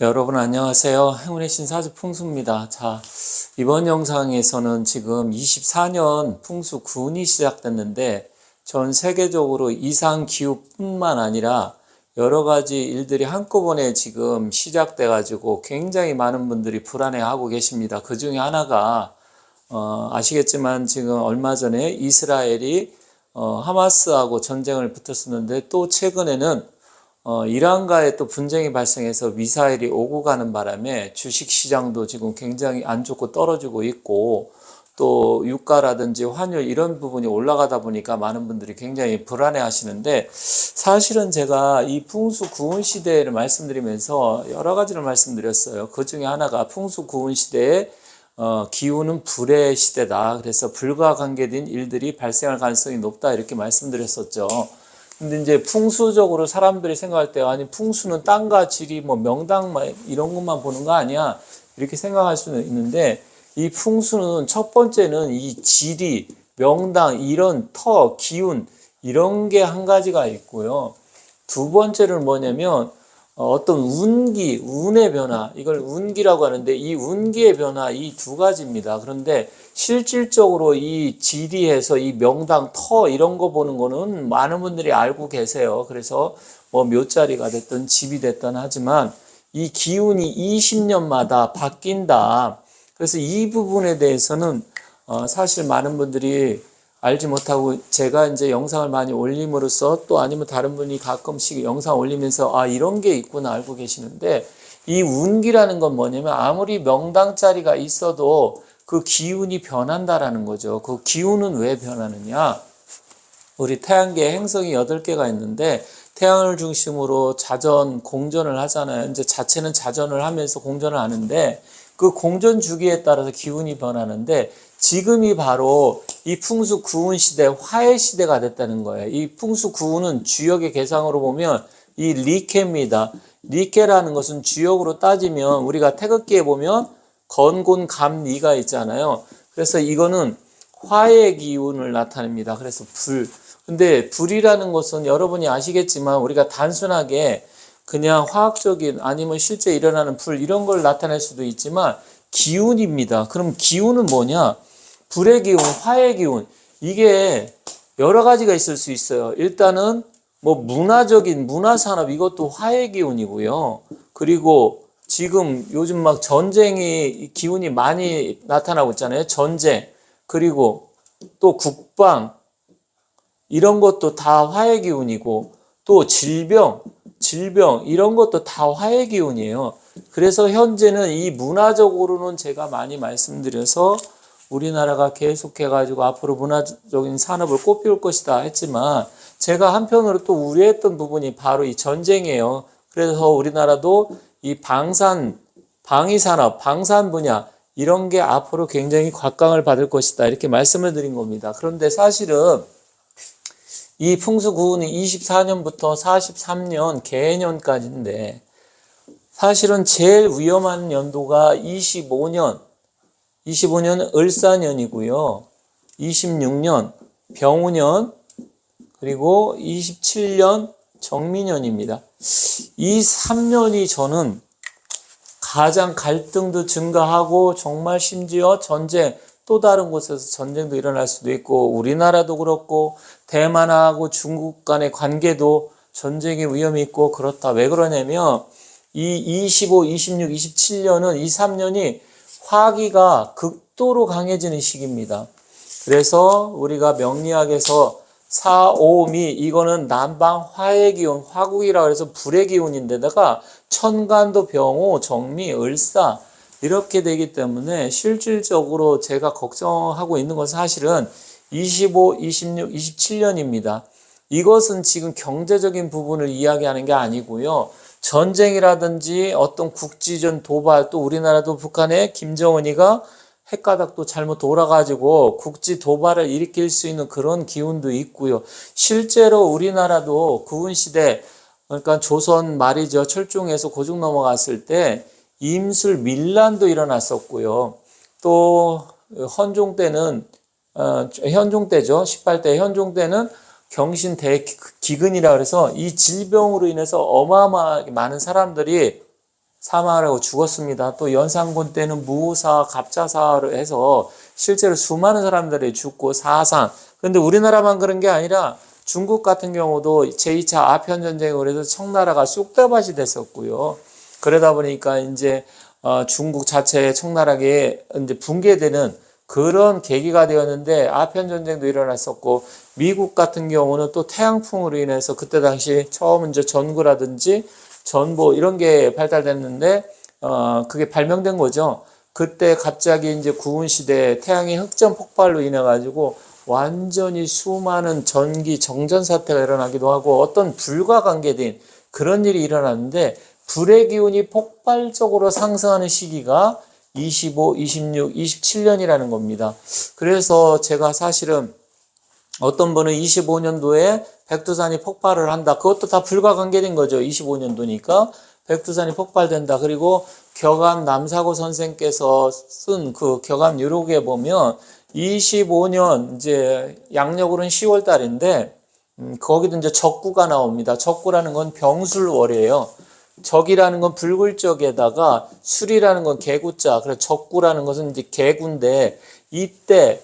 여러분 안녕하세요. 행운의 신사주 풍수입니다. 자, 이번 영상에서는 지금 24년 풍수 구운이 시작됐는데 전 세계적으로 이상 기후뿐만 아니라 여러 가지 일들이 한꺼번에 지금 시작돼 가지고 굉장히 많은 분들이 불안해하고 계십니다. 그 중에 하나가 어, 아시겠지만 지금 얼마 전에 이스라엘이 어, 하마스하고 전쟁을 붙었었는데 또 최근에는 어, 이란과의 또 분쟁이 발생해서 미사일이 오고 가는 바람에 주식 시장도 지금 굉장히 안 좋고 떨어지고 있고 또 유가라든지 환율 이런 부분이 올라가다 보니까 많은 분들이 굉장히 불안해 하시는데 사실은 제가 이 풍수 구운 시대를 말씀드리면서 여러 가지를 말씀드렸어요. 그 중에 하나가 풍수 구운 시대에 어, 기후는 불의 시대다. 그래서 불과 관계된 일들이 발생할 가능성이 높다. 이렇게 말씀드렸었죠. 근데 이제 풍수적으로 사람들이 생각할 때 아니 풍수는 땅과 지리 뭐 명당 이런 것만 보는 거 아니야. 이렇게 생각할 수는 있는데 이 풍수는 첫 번째는 이 지리 명당 이런 터 기운 이런 게 한 가지가 있고요. 두 번째는 뭐냐면 어, 어떤 운기, 운의 변화, 이걸 운기라고 하는데 이 운기의 변화 이 두 가지입니다. 그런데 실질적으로 이 지리에서 이 명당, 터 이런 거 보는 거는 많은 분들이 알고 계세요. 그래서 뭐 묘자리가 됐든 집이 됐든 하지만 이 기운이 20년마다 바뀐다. 그래서 이 부분에 대해서는 어, 사실 많은 분들이 알지 못하고 제가 이제 영상을 많이 올림으로써 또 아니면 다른 분이 가끔씩 영상 올리면서 아 이런 게 있구나 알고 계시는데 이 운기라는 건 뭐냐면 아무리 명당짜리가 있어도 그 기운이 변한다라는 거죠. 그 기운은 왜 변하느냐? 우리 태양계에 행성이 8개가 있는데 태양을 중심으로 자전, 공전을 하잖아요. 이제 자체는 자전을 하면서 공전을 하는데 그 공전 주기에 따라서 기운이 변하는데 지금이 바로 이 풍수 구운 시대, 화해 시대가 됐다는 거예요. 이 풍수 구운은 주역의 계상으로 보면 이 리케입니다. 리케라는 것은 주역으로 따지면 우리가 태극기에 보면 건곤 감리가 있잖아요. 그래서 이거는 화의 기운을 나타냅니다. 그래서 불. 근데 불이라는 것은 여러분이 아시겠지만 우리가 단순하게 그냥 화학적인 아니면 실제 일어나는 불 이런 걸 나타낼 수도 있지만 기운입니다. 그럼 기운은 뭐냐? 불의 기운, 화의 기운. 이게 여러 가지가 있을 수 있어요. 일단은 뭐 문화적인 문화 산업 이것도 화의 기운이고요. 그리고 지금 요즘 막 전쟁이 기운이 많이 나타나고 있잖아요. 전쟁. 그리고 또 국방 이런 것도 다 화의 기운이고 또 질병, 질병 이런 것도 다 화의 기운이에요. 그래서 현재는 이 문화적으로는 제가 많이 말씀드려서 우리나라가 계속해가지고 앞으로 문화적인 산업을 꽃피울 것이다 했지만 제가 한편으로 또 우려했던 부분이 바로 이 전쟁이에요. 그래서 우리나라도 이 방산, 방위산업, 방산 분야 이런 게 앞으로 굉장히 곽강을 받을 것이다 이렇게 말씀을 드린 겁니다. 그런데 사실은 이 풍수구운이 24년부터 43년 개년까지인데 사실은 제일 위험한 연도가 25년 25년은 을사년이고요. 26년 병우년 그리고 27년 정미년입니다. 이 3년이 저는 가장 갈등도 증가하고 정말 심지어 전쟁 또 다른 곳에서 전쟁도 일어날 수도 있고 우리나라도 그렇고 대만하고 중국 간의 관계도 전쟁의 위험이 있고 그렇다. 왜 그러냐면 이 25, 26, 27년은 이 3년이 화기가 극도로 강해지는 시기입니다. 그래서 우리가 명리학에서 4, 5미 이거는 남방 화의 기운, 화국이라고 해서 불의 기운인데다가 천간도 병호, 정미, 을사 이렇게 되기 때문에 실질적으로 제가 걱정하고 있는 것은 사실은 25, 26, 27년입니다. 이것은 지금 경제적인 부분을 이야기하는 게 아니고요. 전쟁이라든지 어떤 국지전 도발 또 우리나라도 북한에 김정은이가 핵가닥도 잘못 돌아가지고 국지 도발을 일으킬 수 있는 그런 기운도 있고요. 실제로 우리나라도 구은 시대 그러니까 조선 말이죠. 철종에서 고종 넘어갔을 때 임술 밀란도 일어났었고요. 또 헌종 때는 어, 현종 때죠. 18대 현종 때는 경신 대기근이라 그래서 이 질병으로 인해서 어마어마하게 많은 사람들이 사망하고 죽었습니다. 또 연산군 때는 무사, 갑자사를 해서 실제로 수많은 사람들이 죽고 사상. 근데 우리나라만 그런 게 아니라 중국 같은 경우도 제2차 아편 전쟁으로 해서 청나라가 쑥대밭이 됐었고요. 그러다 보니까 이제 어, 중국 자체 청나라에 이제 붕괴되는 그런 계기가 되었는데 아편 전쟁도 일어났었고 미국 같은 경우는 또 태양풍으로 인해서 그때 당시 처음 이제 전구라든지 전보 이런 게 발달됐는데 어 그게 발명된 거죠. 그때 갑자기 이제 구운 시대 태양의 흑점 폭발로 인해 가지고 완전히 수많은 전기 정전 사태가 일어나기도 하고 어떤 불과 관계된 그런 일이 일어났는데 불의 기운이 폭발적으로 상승하는 시기가 25, 26, 27년이라는 겁니다. 그래서 제가 사실은 어떤 분은 25년도에 백두산이 폭발을 한다. 그것도 다 불과 관계된 거죠. 25년도니까. 백두산이 폭발된다. 그리고 격암 남사고 선생께서 쓴 그 격암 유록에 보면 25년 이제 양력으로는 10월 달인데 음, 거기도 이제 적구가 나옵니다. 적구라는 건 병술월이에요. 적이라는 건 붉을적에다가 술이라는 건 개구자. 그래서 적구라는 것은 이제 개구인데 이때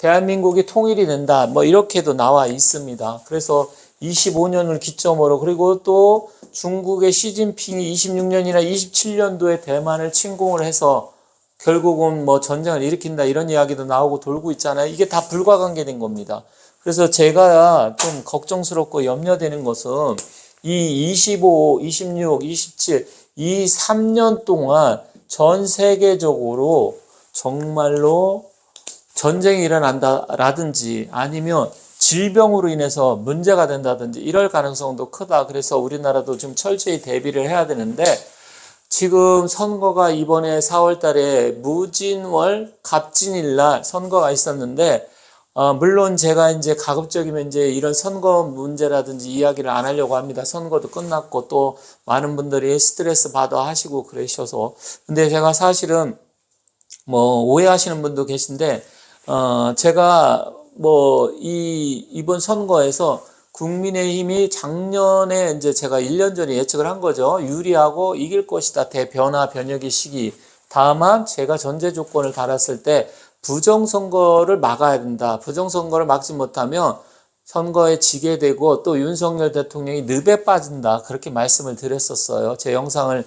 대한민국이 통일이 된다. 뭐 이렇게도 나와 있습니다. 그래서 25년을 기점으로 그리고 또 중국의 시진핑이 26년이나 27년도에 대만을 침공을 해서 결국은 뭐 전쟁을 일으킨다 이런 이야기도 나오고 돌고 있잖아요. 이게 다 불가관계된 겁니다. 그래서 제가 좀 걱정스럽고 염려되는 것은 이 25, 26, 27, 이 3년 동안 전 세계적으로 정말로 전쟁이 일어난다라든지 아니면 질병으로 인해서 문제가 된다든지 이럴 가능성도 크다. 그래서 우리나라도 좀 철저히 대비를 해야 되는데 지금 선거가 이번에 4월 달에 무진월 갑진일 날 선거가 있었는데 어, 물론 제가 이제 가급적이면 이제 이런 선거 문제라든지 이야기를 안 하려고 합니다. 선거도 끝났고 또 많은 분들이 스트레스 받아 하시고 그러셔서 근데 제가 사실은 뭐 오해하시는 분도 계신데 어, 제가 뭐 이 이번 선거에서 국민의힘이 작년에 이제 제가 1년 전에 예측을 한 거죠. 유리하고 이길 것이다. 대변화 변혁의 시기. 다만 제가 전제 조건을 달았을 때 부정선거를 막아야 된다. 부정선거를 막지 못하면 선거에 지게 되고 또 윤석열 대통령이 늪에 빠진다. 그렇게 말씀을 드렸었어요. 제 영상을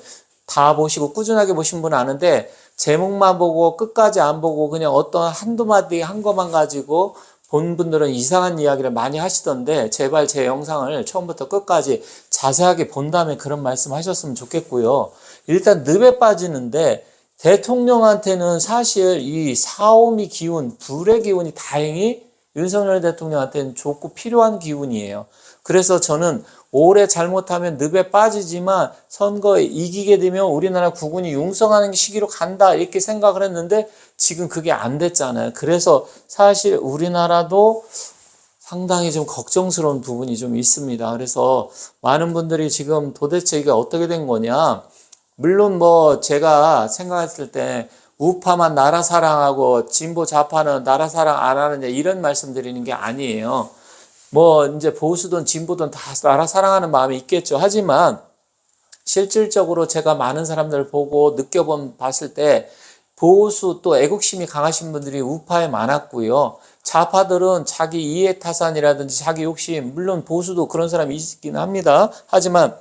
다 보시고 꾸준하게 보신 분은 아는데 제목만 보고 끝까지 안 보고 그냥 어떤 한두 마디 한 것만 가지고 본 분들은 이상한 이야기를 많이 하시던데 제발 제 영상을 처음부터 끝까지 자세하게 본 다음에 그런 말씀 하셨으면 좋겠고요. 일단 늪에 빠지는데 대통령한테는 사실 이 사오미 기운, 불의 기운이 다행히 윤석열 대통령한테는 좋고 필요한 기운이에요. 그래서 저는 올해 잘못하면 늪에 빠지지만 선거에 이기게 되면 우리나라 국군이 융성하는 시기로 간다 이렇게 생각을 했는데 지금 그게 안 됐잖아요. 그래서 사실 우리나라도 상당히 좀 걱정스러운 부분이 좀 있습니다. 그래서 많은 분들이 지금 도대체 이게 어떻게 된 거냐. 물론 뭐 제가 생각했을 때 우파만 나라 사랑하고 진보 좌파는 나라 사랑 안 하느냐 이런 말씀 드리는 게 아니에요. 뭐 이제 보수든 진보든 다 나라 사랑하는 마음이 있겠죠. 하지만 실질적으로 제가 많은 사람들을 보고 느껴본 봤을 때 보수 또 애국심이 강하신 분들이 우파에 많았고요. 좌파들은 자기 이해 타산이라든지 자기 욕심 물론 보수도 그런 사람이 있긴 합니다. 하지만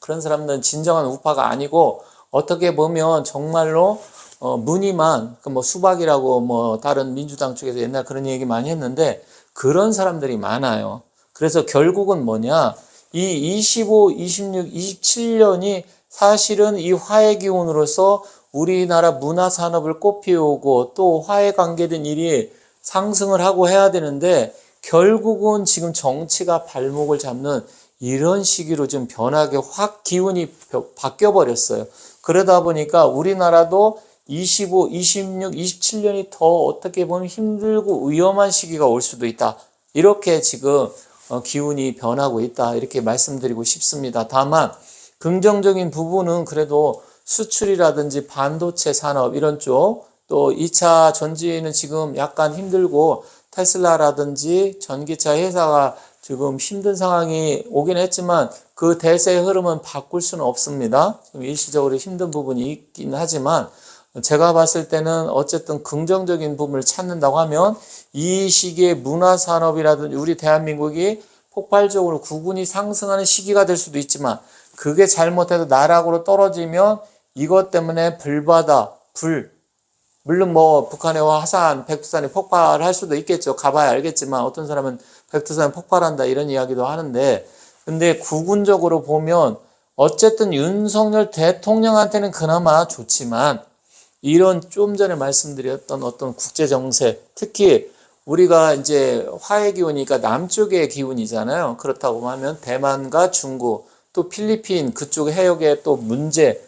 그런 사람들은 진정한 우파가 아니고 어떻게 보면 정말로 어, 무늬만 그 뭐 수박이라고 뭐 다른 민주당 쪽에서 옛날 그런 얘기 많이 했는데 그런 사람들이 많아요. 그래서 결국은 뭐냐? 이 25, 26, 27년이 사실은 이 화해 기운으로서 우리나라 문화 산업을 꽃피우고 또 화해 관계된 일이 상승을 하고 해야 되는데 결국은 지금 정치가 발목을 잡는 이런 시기로 좀 변하게 확 기운이 바뀌어 버렸어요. 그러다 보니까 우리나라도 25, 26, 27년이 더 어떻게 보면 힘들고 위험한 시기가 올 수도 있다. 이렇게 지금 어, 기운이 변하고 있다. 이렇게 말씀드리고 싶습니다. 다만 긍정적인 부분은 그래도 수출이라든지 반도체 산업 이런 쪽, 또 2차 전지는 지금 약간 힘들고 테슬라라든지 전기차 회사가 지금 힘든 상황이 오긴 했지만 그 대세의 흐름은 바꿀 수는 없습니다. 지금 일시적으로 힘든 부분이 있긴 하지만 제가 봤을 때는 어쨌든 긍정적인 부분을 찾는다고 하면 이 시기에 문화 산업이라든지 우리 대한민국이 폭발적으로 구군이 상승하는 시기가 될 수도 있지만 그게 잘못해서 나락으로 떨어지면 이것 때문에 불바다, 불, 물론 뭐 북한의 화산, 백두산이 폭발할 수도 있겠죠. 가봐야 알겠지만 어떤 사람은 백두산이 폭발한다 이런 이야기도 하는데 근데 구군적으로 보면 어쨌든 윤석열 대통령한테는 그나마 좋지만 이런 좀 전에 말씀드렸던 어떤 국제 정세 특히 우리가 이제 화해 기운이니까 남쪽의 기운이잖아요. 그렇다고 하면 대만과 중국 또 필리핀 그쪽 해역에 또 문제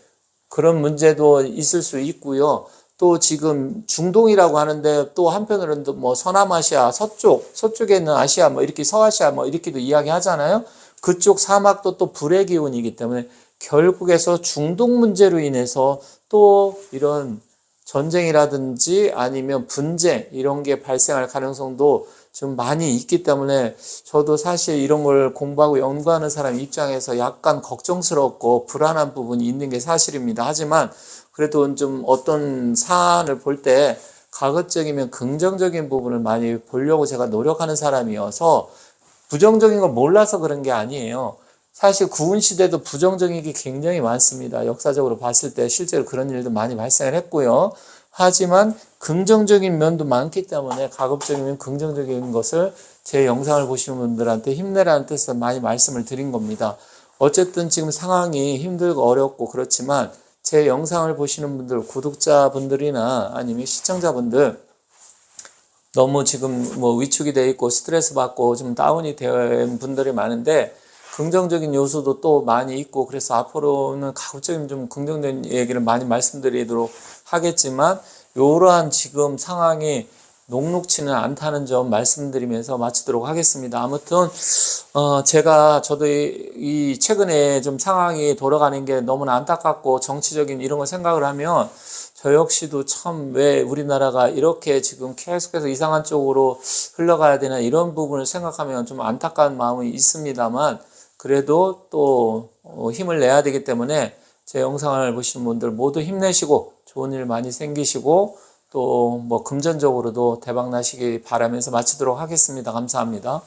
그런 문제도 있을 수 있고요. 또 지금 중동이라고 하는데 또 한편으로는 또뭐 서남아시아 서쪽 서쪽에 있는 아시아 뭐 이렇게 서아시아 뭐 이렇게도 이야기 하잖아요. 그쪽 사막도 또 불의 기운이기 때문에 결국에서 중동 문제로 인해서 또 이런 전쟁이라든지 아니면 분쟁 이런 게 발생할 가능성도 좀 많이 있기 때문에 저도 사실 이런 걸 공부하고 연구하는 사람 입장에서 약간 걱정스럽고 불안한 부분이 있는 게 사실입니다. 하지만 그래도 좀 어떤 사안을 볼 때 가급적이면 긍정적인 부분을 많이 보려고 제가 노력하는 사람이어서 부정적인 걸 몰라서 그런 게 아니에요. 사실 구은 시대도 부정적인 게 굉장히 많습니다. 역사적으로 봤을 때 실제로 그런 일도 많이 발생을 했고요. 하지만 긍정적인 면도 많기 때문에 가급적이면 긍정적인 것을 제 영상을 보시는 분들한테 힘내라는 뜻에서 많이 말씀을 드린 겁니다. 어쨌든 지금 상황이 힘들고 어렵고 그렇지만 제 영상을 보시는 분들, 구독자분들이나 아니면 시청자분들 너무 지금 뭐 위축이 돼 있고 스트레스 받고 좀 다운이 된 분들이 많은데 긍정적인 요소도 또 많이 있고 그래서 앞으로는 가급적이면 좀 긍정적인 얘기를 많이 말씀드리도록 하겠지만 이러한 지금 상황이 녹록치는 않다는 점 말씀드리면서 마치도록 하겠습니다. 아무튼 어 제가 저도 이, 이 최근에 좀 상황이 돌아가는 게 너무나 안타깝고 정치적인 이런 걸 생각을 하면 저 역시도 참 왜 우리나라가 이렇게 지금 계속해서 이상한 쪽으로 흘러가야 되나 이런 부분을 생각하면 좀 안타까운 마음이 있습니다만 그래도 또 어, 힘을 내야 되기 때문에 제 영상을 보시는 분들 모두 힘내시고 좋은 일 많이 생기시고 또 뭐 금전적으로도 대박 나시기 바라면서 마치도록 하겠습니다. 감사합니다.